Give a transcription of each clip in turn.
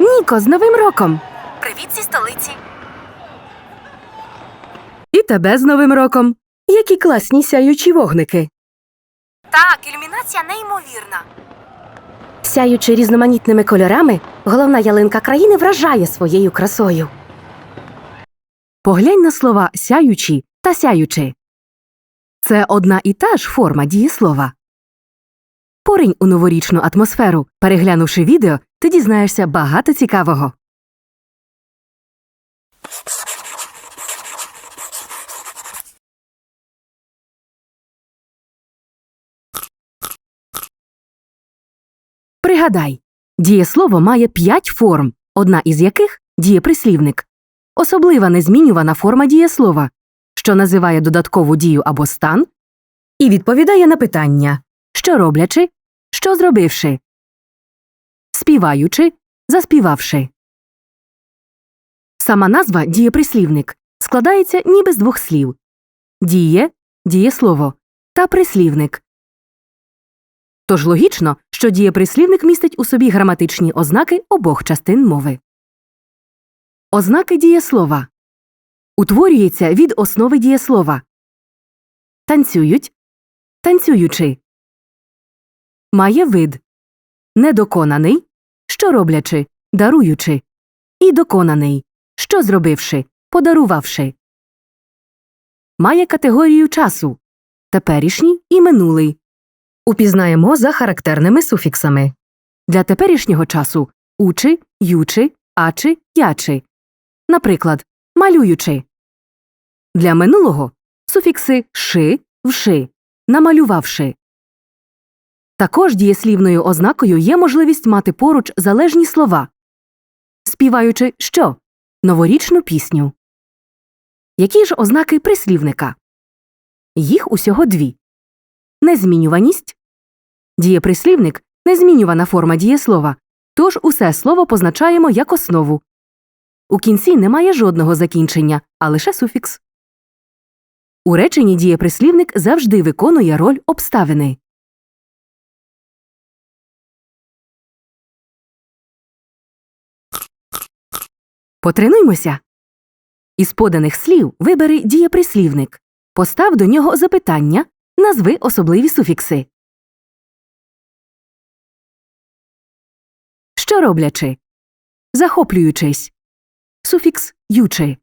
Ніко, з Новим роком! Привіт зі столиці. І тебе з Новим роком! Які класні сяючі вогники! Так, ілюмінація неймовірна. Сяючи різноманітними кольорами, головна ялинка країни вражає своєю красою. Поглянь на слова сяючі та сяючи. Це одна і та ж форма дієслова. Поринь у новорічну атмосферу. Переглянувши відео, ти дізнаєшся багато цікавого. Пригадай, дієслово має п'ять форм, одна із яких дієприслівник. Особлива незмінювана форма дієслова, що називає додаткову дію або стан, і відповідає на питання що роблячи, що зробивши, співаючи, заспівавши. Сама назва дієприслівник складається ніби з двох слів діє дієслово та прислівник. Тож логічно, що дієприслівник містить у собі граматичні ознаки обох частин мови. Ознаки дієслова утворюється від основи дієслова танцюють танцюючи має вид недоконаний що роблячи даруючи і доконаний що зробивши подарувавши має категорію часу теперішній і минулий упізнаємо за характерними суфіксами для теперішнього часу учи, ючи, ачи, ячи. Наприклад, малюючи. Для минулого суфікси ши, вши, намалювавши. Також дієслівною ознакою є можливість мати поруч залежні слова, співаючи що? Новорічну пісню. Які ж ознаки прислівника? Їх усього дві. Незмінюваність. Дієприслівник незмінювана форма дієслова, тож усе слово позначаємо як основу. У кінці немає жодного закінчення, а лише суфікс. У реченні дієприслівник завжди виконує роль обставини. Потренуймося. Із поданих слів вибери дієприслівник. Постав до нього запитання, назви особливі суфікси. Що роблячи? Захоплюючись. Суфікс ючи.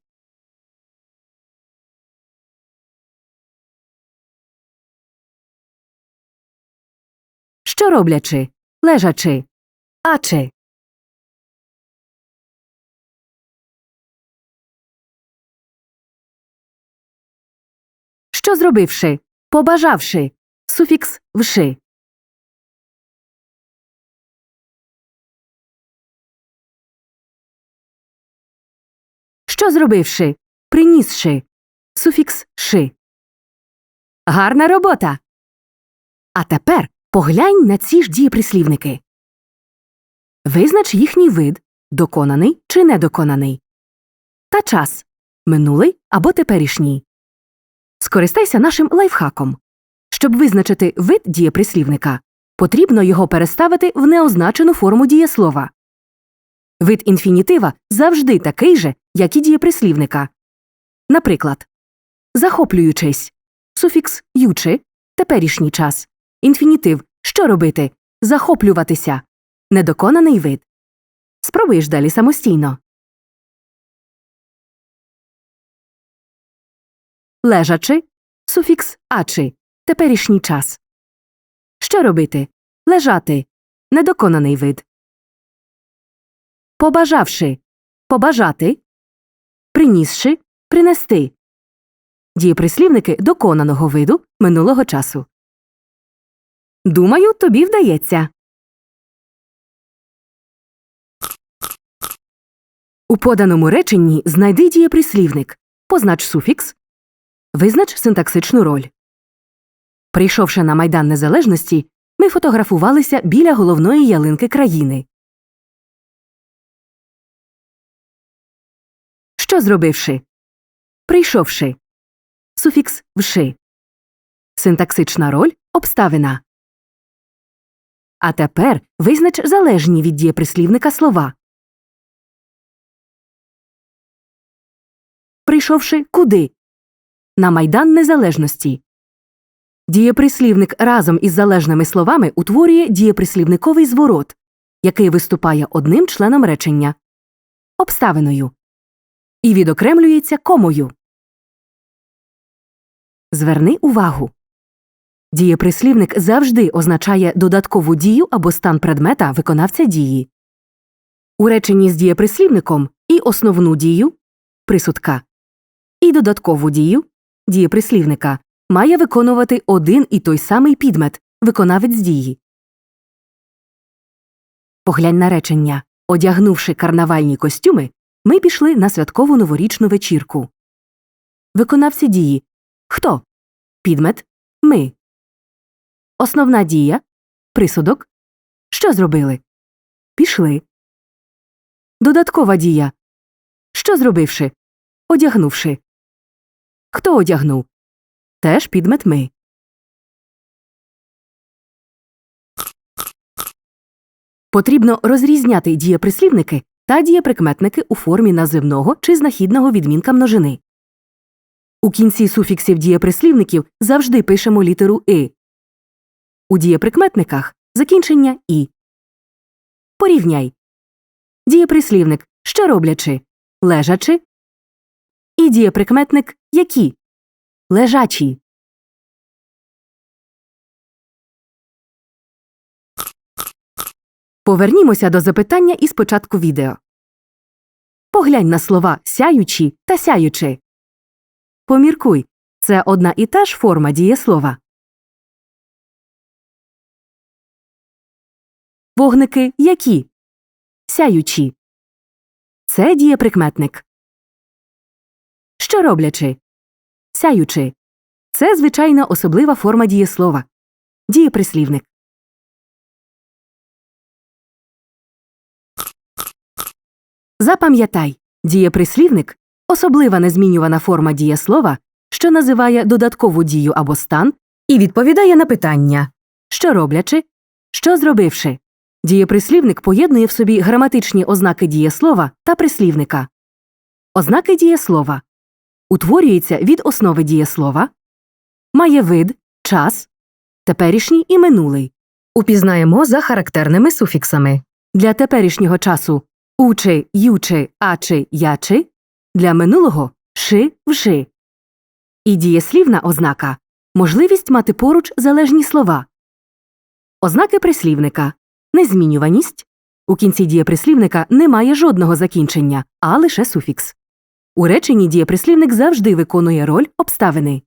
Що роблячи? Лежачи. Ачи. Що зробивши? Побажавши. Суфікс вши. Що зробивши? Принісши. Суфікс ши. Гарна робота. А тепер поглянь на ці ж дієприслівники. Визнач їхній вид доконаний чи недоконаний. Та час минулий або теперішній. Скористайся нашим лайфхаком. Щоб визначити вид дієприслівника, потрібно його переставити в неозначену форму дієслова. Вид інфінітива завжди такий же, як і дієприслівника. Наприклад, захоплюючись суфікс ючи теперішній час. Інфінітив що робити? Захоплюватися. Недоконаний вид. Спробуєш далі самостійно. Лежачи суфікс ачи теперішній час. Що робити? Лежати недоконаний вид. Побажавши побажати принісши принести дієприслівники доконаного виду минулого часу. Думаю, тобі вдається. У поданому реченні знайди дієприслівник, познач суфікс, Визнач синтаксичну роль. Прийшовши на Майдан Незалежності, ми фотографувалися біля головної ялинки країни. Що зробивши? Прийшовши. Суфікс вши. Синтаксична роль обставина. А тепер визнач залежні від дієприслівника слова. Прийшовши куди. На Майдан Незалежності. Дієприслівник разом із залежними словами утворює дієприслівниковий зворот, який виступає одним членом речення обставиною і відокремлюється комою. Зверни увагу. Дієприслівник завжди означає додаткову дію або стан предмета виконавця дії. У реченні з дієприслівником і основну дію присудка, і додаткову дію дієприслівника має виконувати один і той самий підмет виконавець дії. Поглянь на речення. Одягнувши карнавальні костюми, ми пішли на святкову новорічну вечірку. Виконавці дії хто? Підмет ми. Основна дія присудок. Що зробили? Пішли. Додаткова дія. Що зробивши? Одягнувши. Хто одягнув? Теж підмет ми. Потрібно розрізняти дієприслівники та дієприкметники у формі називного чи знахідного відмінка множини. У кінці суфіксів дієприслівників завжди пишемо літеру и. У дієприкметниках закінчення і. Порівняй. Дієприслівник що роблячи лежачи. І дієприкметник які лежачі. Повернімося до запитання із початку відео. Поглянь на слова сяючі та сяючи. Поміркуй це одна і та ж форма дієслова. Вогники які? Сяючі. Це дієприкметник. Що роблячи? Сяючи. Це звичайна особлива форма дієслова. Дієприслівник. Запам'ятай, дієприслівник особлива незмінювана форма дієслова, що називає додаткову дію або стан і відповідає на питання що роблячи, що зробивши. Дієприслівник поєднує в собі граматичні ознаки дієслова та прислівника. Ознаки дієслова утворюється від основи дієслова, має вид, час, теперішній і минулий. Упізнаємо за характерними суфіксами. Для теперішнього часу учи, ючи, ачи, ячи, для минулого ши, вши. І дієслівна ознака можливість мати поруч залежні слова. Ознаки прислівника незмінюваність. У кінці дієприслівника немає жодного закінчення, а лише суфікс. У реченні дієприслівник завжди виконує роль обставини.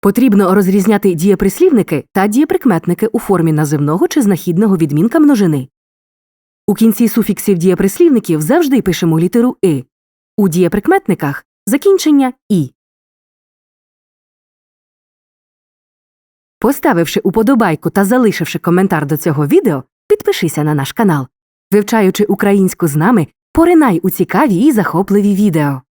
Потрібно розрізняти дієприслівники та дієприкметники у формі називного чи знахідного відмінка множини. У кінці суфіксів дієприслівників завжди пишемо літеру и. У дієприкметниках закінчення і. Поставивши уподобайку та залишивши коментар до цього відео, підпишися на наш канал. Вивчаючи українську з нами, поринай у цікаві і захопливі відео.